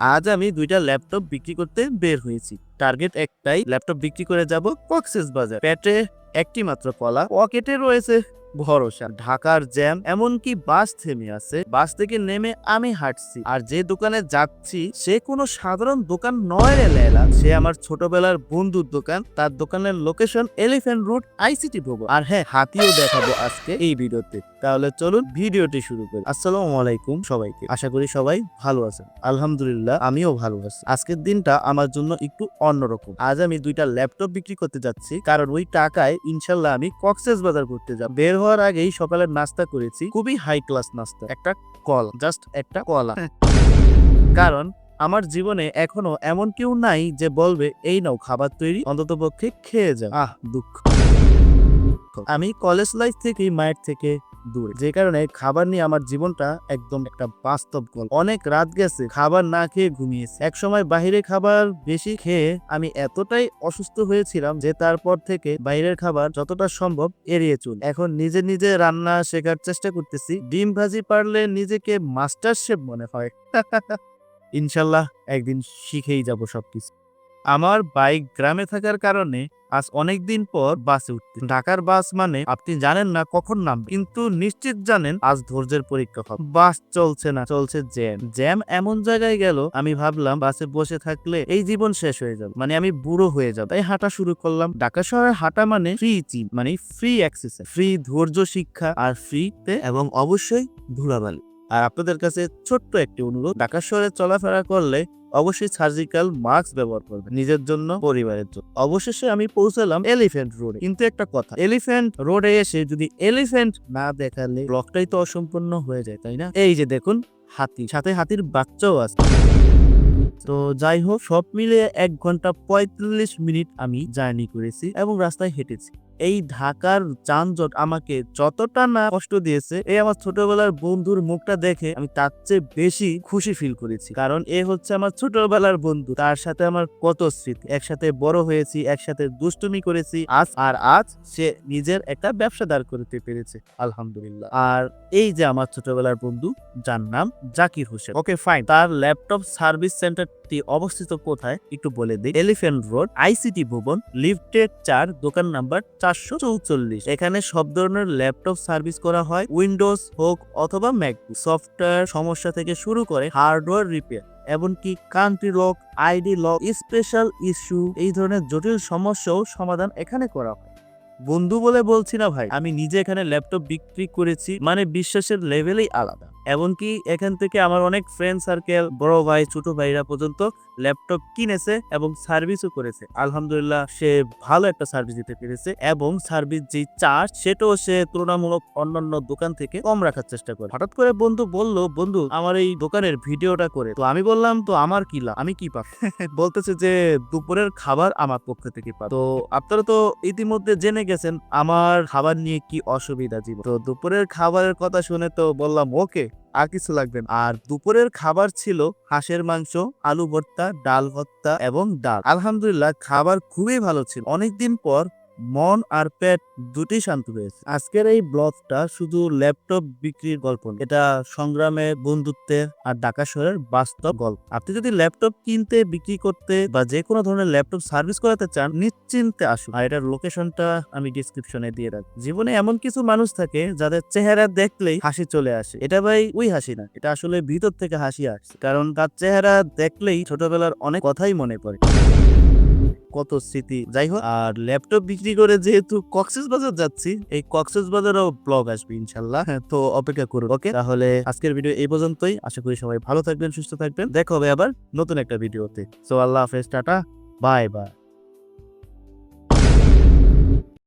আজ আমি দুইটা ল্যাপটপ বিক্রি করতে বের হয়েছি। টার্গেট একটাই, ল্যাপটপ বিক্রি করে যাব কক্সেস বাজার। পেটে একটি মাত্র কলা পকেটে রয়েছে। ভরসা। ঢাকার জ্যাম, এমনকি বাস থেমে আছে। বাস থেকে নেমে আমি হাঁটছি। আর যে দোকানে যাচ্ছি, সে কোনো সাধারণ দোকান নয় রে লেলা। সে আমার ছোটবেলার বন্ধুর দোকান। তার দোকানের লোকেশন এলিফ্যান্ট রোড আইসিটি ভবন। আর হ্যাঁ হাতিও দেখাবো আজকে এই ভিডিওতে। তাহলে চলুন ভিডিওটি শুরু করি। আসসালামু আলাইকুম সবাইকে। আশা করি সবাই ভালো আছেন। আলহামদুলিল্লাহ, আমিও ভালো আছি। আজকের দিনটা আমার জন্য একটু অন্যরকম। আজ আমি দুইটা ল্যাপটপ বিক্রি করতে যাচ্ছি। কারণ ওই টাকায় ইনশাল্লাহ আমি কক্সেস বাজার করতে যাব। বের হওয়ার আগেই সকালের নাস্তা করেছি। খুবই হাই ক্লাস নাস্তা। একটা কল জাস্ট একটা কলা। কারণ আমার জীবনে এখনও এমন কেউ নাই যে বলবে এই নাও খাবার তৈরি অন্তত পক্ষে খেয়ে যাও। আহ দুঃখ। আমি কলেজ লাইফ থেকে মায়ের থেকে দূরে। যে কারণে খাবার নিয়ে আমার জীবনটা একদম একটা বাস্তব গল্প। অনেক রাত গেছে, খাবার না খেয়ে ঘুমিয়েছি। এক সময় বাইরে খাবার বেশি খেয়ে আমি এতটাই অসুস্থ হয়েছিলাম যে তারপর থেকে বাইরের খাবার যতটা সম্ভব এড়িয়ে চলি। এখন নিজে নিজে রান্না শেখার চেষ্টা করতেছি। ডিম ভাজি পারলে নিজেকে মাস্টার শেফ মনে হয়। ইনশাল্লাহ একদিন শিখেই যাব সবকিছু। আমার বাইক গ্রামে থাকার কারণে আজ অনেক দিন পর বাসে উঠতে ঢাকার বাস মানে আপনি জানেন না কখন নাম কিন্তু নিশ্চিত জানেন আজ ধৈর্যের পরীক্ষা হবে। বাস চলছে না, চলছে জ্যাম। জ্যাম এমন জায়গায় গেল, আমি ভাবলাম বাসে বসে থাকলে এই জীবন শেষ হয়ে যাবে। মানে আমি বুড়ো হয়ে যাব। তাই হাঁটা শুরু করলাম। ঢাকা শহরে হাঁটা মানে ফ্রি চিপ মানে ফ্রি অ্যাক্সেস ফ্রি ধৈর্য শিক্ষা আর ফ্রিতে এবং অবশ্যই ধুলাবালি আর আপনাদের কাছে ছোট্ট একটি অনুরোধ, ঢাকা শহরে চলাফেরা করলে অবশ্যই সার্জিক্যাল মাস্ক ব্যবহার করবেন। নিজের জন্য, পরিবারের জন্য। অবশেষে আমি পৌঁছালাম এলিফ্যান্ট রোডে কিন্তু একটা কথা এলিফ্যান্ট রোডে এসে যদি এলিফ্যান্ট না দেখালে ব্লকটাই তো অসম্পূর্ণ হয়ে যায়, তাই না? এই যে দেখুন, হাতি। সাথে হাতির বাচ্চাও আছে। তো যাই হোক, সব মিলিয়ে এক ঘণ্টা পঁয়তাল্লিশ মিনিট আমি জার্নি করেছি এবং রাস্তায় হেঁটেছি। এই ঢাকার যানজট আমাকে যতটা না কষ্ট দিয়েছে, এই আমার ছোটবেলার বন্ধুর মুখটা দেখে আমি তার চেয়ে বেশি খুশি ফিল করেছি। কারণ এ হচ্ছে আমার ছোটবেলার বন্ধু। তার সাথে আমার কত স্মৃতি। একসাথে বড় হয়েছি, একসাথে দুষ্টুমি করেছি। আজ আর আজ সে নিজের একটা ব্যবসা দাঁড় করতে পেরেছে। আলহামদুলিল্লাহ। আর এই যে আমার ছোটবেলার বন্ধু, যার নাম জাকির হোসেন। ওকে ফাইন তার ল্যাপটপ সার্ভিস সেন্টারটি অবস্থিত কোথায়? একটু বলে দিই। এলিফ্যান্ট রোড আইসিটি ভবন লিফটেড চার, দোকান নাম্বার চারশো চৌচল্লিশ। এখানে সব ধরনের ল্যাপটপ সার্ভিস করা হয়, উইন্ডোজ হোক অথবা ম্যাকবুক। সফটওয়্যার সমস্যা থেকে শুরু করে হার্ডওয়্যার রিপেয়ার, এমনকি country lock ID lock special issue এই ধরনের জটিল সমস্যাও সমাধান এখানে করা হয়। বন্ধু বলে বলছি না ভাই, আমি নিজে এখানে ল্যাপটপ বিক্রি করেছি মানে বিশ্বাসের লেভেলেই আলাদা। এমনকি এখান থেকে আমার অনেক ফ্রেন্ড সার্কেল বড় ভাই, ছোট ভাইরা পর্যন্ত ল্যাপটপ কিনেছে এবং সার্ভিসও করেছে। আলহামদুলিল্লাহ, সে ভালো একটা সার্ভিস দিতে পেরেছে এবং সার্ভিস যে চার্জ সেটাও সে তুলনামূলক অন্যান্য দোকান থেকে কম রাখার চেষ্টা করে। হঠাৎ করে বন্ধু বলল, বন্ধু, আমার এই দোকানের ভিডিওটা করে তো আমি বললাম, তো আমার কি লাভ আমি কি পাব? বলতেছে যে, দুপুরের খাবার আমার পক্ষ থেকে পাব। তো আপনারা তো ইতিমধ্যে জেনে গেছেন, আমার খাবার নিয়ে কি অসুবিধা জীবন। তো দুপুরের খাবারের কথা শুনে তো বললাম, ওকে। আর কিছু লাগবে আর দুপুরের খাবার ছিল হাঁসের মাংস, আলু ভর্তা, ডাল ভর্তা এবং ডাল। আলহামদুলিল্লাহ, খাবার খুবই ভালো ছিল। অনেকদিন পর মন আর পেট দুটি শান্ত হয়েছে আজকের এই ব্লগটা শুধু ল্যাপটপ বিক্রির গল্প। এটা সংগ্রামে বন্ধুত্বের আর ঢাকা শহরের বাস্তব গল্প। আপনি যদি ল্যাপটপ কিনতে, বিক্রি করতে বা যে কোনো ধরনের ল্যাপটপ সার্ভিস করাতে চান, নিশ্চিন্তে আসুন। আর এটার লোকেশনটা আমি ডিসক্রিপশনে দিয়ে রাখব। জীবনে এমন কিছু মানুষ থাকে যাদের চেহারা দেখলেই হাসি চলে আসে। এটা ভাই ওই হাসি না, এটা আসলে ভিতর থেকে হাসি আসছে কারণ তার চেহারা দেখলেই ছোটবেলার অনেক কথাই মনে পড়ে। কত স্মৃতি। যাই হোক আর ল্যাপটপ বিক্রি করে যেহেতু কক্সেস বাজার যাচ্ছি এই কক্সেস বাজারও ব্লগ আসবে ইনশাল্লাহ। হ্যাঁ, তো অপেক্ষা করুন ওকে তাহলে আজকের ভিডিও এই পর্যন্তই। আশা করি সবাই ভালো থাকবেন সুস্থ থাকবেন। দেখা হবে আবার নতুন একটা ভিডিওতে সো আল্লাহ হাফেজ টাটা বাই বাই